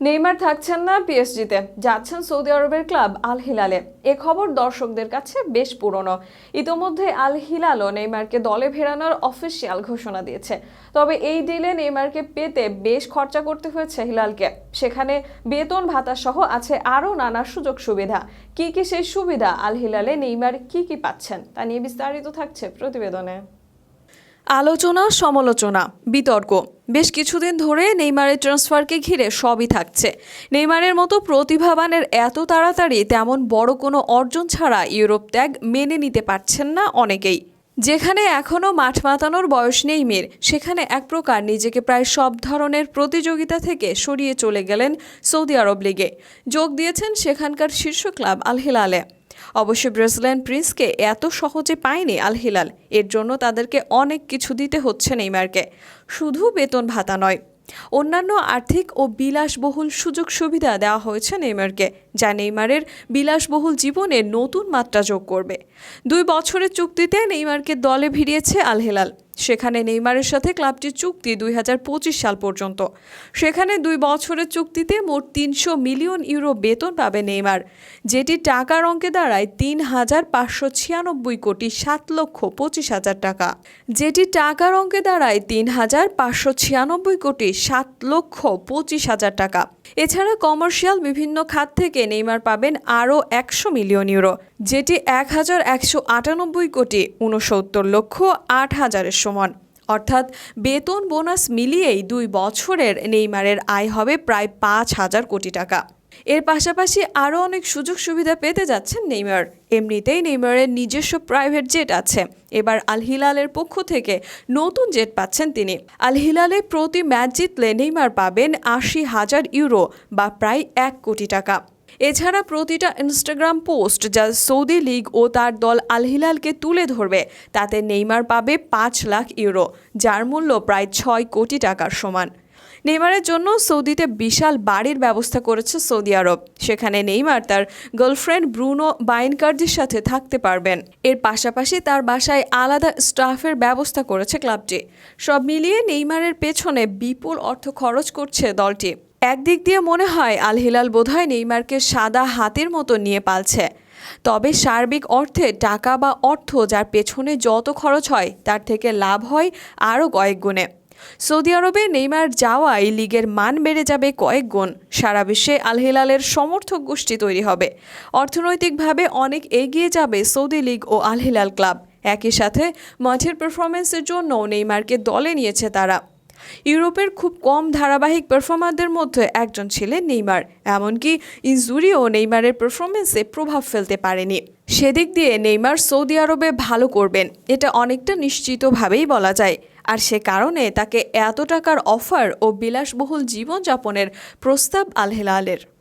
Neymar থাকছেন না পিএসজিতে, যাচ্ছেন সৌদি আরবের ক্লাব আল হিলালে। এ খবর দর্শকদের কাছে বেশ পুরনো। ইতোমধ্যে আল হিলালও নেইমারকে দলে ফেরানোর অফিসিয়াল ঘোষণা দিয়েছে। তবে এই ডিলে নেইমারকে পেতে বেশ খরচা করতে হয়েছে হিলালকে। সেখানে বেতন ভাতা সহ আছে আরও নানা সুযোগ সুবিধা। কি কি সেই সুবিধা আল হিলালে নেইমার কি কি পাচ্ছেন, তা নিয়ে বিস্তারিত থাকছে প্রতিবেদনে। আলোচনা, সমালোচনা, বিতর্ক। বেশ কিছুদিন ধরে নেইমারের ট্রান্সফারকে ঘিরে সবই থাকছে। নেইমারের মতো প্রতিভাবানের এত তাড়াতাড়ি তেমন বড় কোনো অর্জন ছাড়া ইউরোপ ত্যাগ মেনে নিতে পারছেন না অনেকেই। যেখানে এখনও মাঠ মাতানোর বয়স নেই মেয়ের, সেখানে এক প্রকার নিজেকে প্রায় সব ধরনের প্রতিযোগিতা থেকে সরিয়ে চলে গেলেন সৌদি আরব লিগে। যোগ দিয়েছেন সেখানকার শীর্ষ ক্লাব আল হিলালে অবশ্য ব্রাজিলিয়ান প্রিন্সকে এত সহজে পায়নি আল হিলাল এর জন্য তাদেরকে অনেক কিছু দিতে হচ্ছে নেইমারকে। শুধু বেতন ভাতা নয়, অন্যান্য আর্থিক ও বিলাসবহুল সুযোগ সুবিধা দেওয়া হয়েছে নেইমারকে, যা নেইমারের বিলাসবহুল জীবনে নতুন মাত্রা যোগ করবে। দুই বছরের চুক্তিতে নেইমারকে দলে ভিড়িয়েছে আল হিলাল সেখানে নেইমারের সাথে ক্লাবটির চুক্তি দুই হাজার পঁচিশ সাল পর্যন্ত। সেখানে দুই বছরের চুক্তিতে মোট তিনশো মিলিয়ন ইউরো বেতন পাবে নেইমার, যেটি টাকার অঙ্কে দাঁড়ায় তিন হাজার পাঁচশো ছিয়ানব্বই কোটি সাত লক্ষ পঁচিশ হাজার টাকা, যেটি টাকার অঙ্কে দাঁড়ায় তিন হাজার পাঁচশো ছিয়ানব্বই কোটি সাত লক্ষ পঁচিশ হাজার টাকা। এছাড়া কমার্শিয়াল বিভিন্ন খাত থেকে নেইমার পাবেন আরও একশো মিলিয়ন ইউরো, যেটি এক হাজার একশো আটানব্বই কোটি উনসত্তর লক্ষ আট হাজারের সমান। অর্থাৎ বেতন বোনাস মিলিয়েই দুই বছরের নেইমারের আয় হবে প্রায় পাঁচ হাজার কোটি টাকা। এর পাশাপাশি আরও অনেক সুযোগ সুবিধা পেতে যাচ্ছেন নেইমার। এমনিতেই নেইমারের নিজস্ব প্রাইভেট জেট আছে। এবার আল হিলালের পক্ষ থেকে নতুন জেট পাচ্ছেন তিনি। আল হিলালে প্রতি ম্যাচ জিতলে নেইমার পাবেন আশি হাজার ইউরো বা প্রায় এক কোটি টাকা। এছাড়া প্রতিটা ইনস্টাগ্রাম পোস্ট যা সৌদি লীগ ও তার দল আল হিলালকে তুলে ধরবে, তাতে নেইমার পাবে পাঁচ লাখ ইউরো, যার মূল্য প্রায় ছয় কোটি টাকার সমান। নেইমারের জন্য সৌদিতে বিশাল বাড়ির ব্যবস্থা করেছে সৌদি আরব সেখানে নেইমার তার গার্লফ্রেন্ড ব্রুনো বাইনকার্জির সাথে থাকতে পারবেন। এর পাশাপাশি তার বাসায় আলাদা স্টাফের ব্যবস্থা করেছে ক্লাবটি। সব মিলিয়ে নেইমারের পেছনে বিপুল অর্থ খরচ করছে দলটি। একদিক দিয়ে মনে হয় আল হিলাল বোধহয় নেইমারকে সাদা হাতের মতো নিয়ে পালছে। তবে সার্বিক অর্থে টাকা বা অর্থ যার পেছনে যত খরচ হয়, তার থেকে লাভ হয় আরও কয়েক গুণে। সৌদি আরবে নেইমার যাওয়ায় লিগের মান বেড়ে যাবে কয়েক গুণ। সারা বিশ্বে আল হিলালের সমর্থক গোষ্ঠী তৈরি হবে। অর্থনৈতিকভাবে অনেক এগিয়ে যাবে সৌদি লীগ ও আল হিলাল ক্লাব। একই সাথে মাঠের পারফরমেন্সের জন্য নেইমারকে দলে নিয়েছে তারা। ইউরোপের খুব কম ধারাবাহিক পারফর্মারদের মধ্যে একজন ছিলেন নেইমার। এমনকি ইনজুরিও নেইমারের পারফরমেন্সে প্রভাব ফেলতে পারেনি। সেদিক দিয়ে নেইমার সৌদি আরবে ভালো করবেন, এটা অনেকটা নিশ্চিতভাবেই বলা যায়। আর সে কারণে তাকে এত টাকার অফার ও বিলাসবহুল জীবনযাপনের প্রস্তাব আল হেলালের